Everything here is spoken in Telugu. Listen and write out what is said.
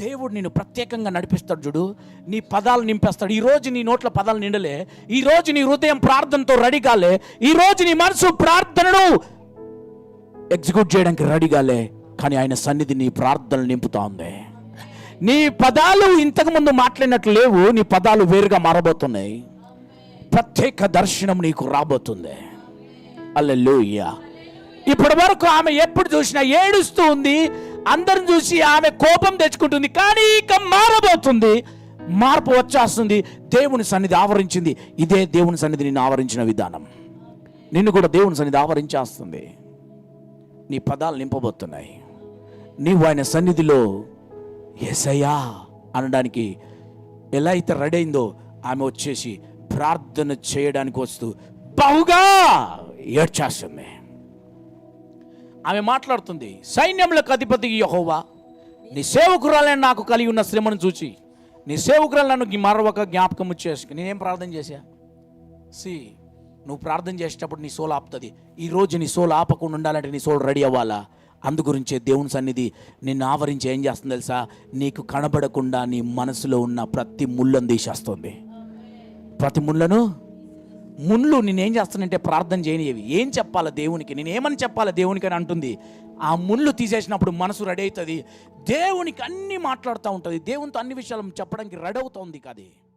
దేవుడు నిన్ను ప్రత్యేకంగా నడిపిస్తాడు చూడు. నీ పదాలు నింపేస్తాడు. ఈ రోజు నీ నోట్ల పదాలు నిండలే. ఈ రోజు నీ హృదయం ప్రార్థనతో రెడీ కాలే. ఈ రోజు నీ మనసు ప్రార్థనను ఎగ్జిక్యూట్ చేయడానికి రెడీ కాలే. కానీ ఆయన సన్నిధి నీ ప్రార్థనలు నింపుతా ఉంది. నీ పదాలు ఇంతకుముందు మాట్లాడినట్లు లేవు. నీ పదాలు వేరుగా మారబోతున్నాయి. ప్రత్యేక దర్శనం నీకు రాబోతుంది. అల్లెలుయ్యా ఇప్పటి వరకు ఆమె ఎప్పుడు చూసినా ఏడుస్తూ ఉంది. అందరిని చూసి ఆమె కోపం తెచ్చుకుంటుంది కానీ ఇక మారబోతుంది. మార్పు వచ్చేస్తుంది. దేవుని సన్నిధి ఆవరించింది. ఇదే దేవుని సన్నిధి నిన్ను ఆవరించిన విధానం. నిన్ను కూడా దేవుని సన్నిధి ఆవరించేస్తుంది. నీ పదాలు నింపబోతున్నాయి. నీవు ఆయన సన్నిధిలో ఎసయ్యా అనడానికి ఎలా అయితే రెడీ అయిందో ఆమె వచ్చేసి ప్రార్థన చేయడానికి వస్తూ బహుగా ఏడ్చేస్తుంది. ఆమె మాట్లాడుతుంది సైన్యములకు అధిపతి యహోవా నీ సేవకురాలని నాకు కలిగి ఉన్న శ్రమను చూచి నీ సేవకురాలు నన్ను మరొక జ్ఞాపకం చేసుకుని నేనేం ప్రార్థన చేశా? సి నువ్వు ప్రార్థన చేసేటప్పుడు నీ సోలు ఆపుతుంది. ఈ రోజు నీ సోలు ఆపకుండా ఉండాలంటే నీ సోలు రెడీ అవ్వాలా? అందుగురించే దేవుని సన్నిధి నిన్ను ఆవరించి ఏం చేస్తుంది తెలుసా? నీకు కనబడకుండా నీ మనసులో ఉన్న ప్రతి ముళ్ళను తీసేస్తుంది. ప్రతి ముళ్ళను ముళ్ళు నేనేం చేస్తానంటే ప్రార్థన చేయనివి ఏం చెప్పాలా దేవునికి? నేను ఏమని చెప్పాలా దేవునికి అని అంటుంది. ఆ ముళ్ళు తీసేసినప్పుడు మనసు రెడీ అవుతుంది. దేవునికి అన్నీ మాట్లాడుతూ ఉంటుంది. దేవునితో అన్ని విషయాలు చెప్పడానికి రెడీ అవుతుంది కాదు.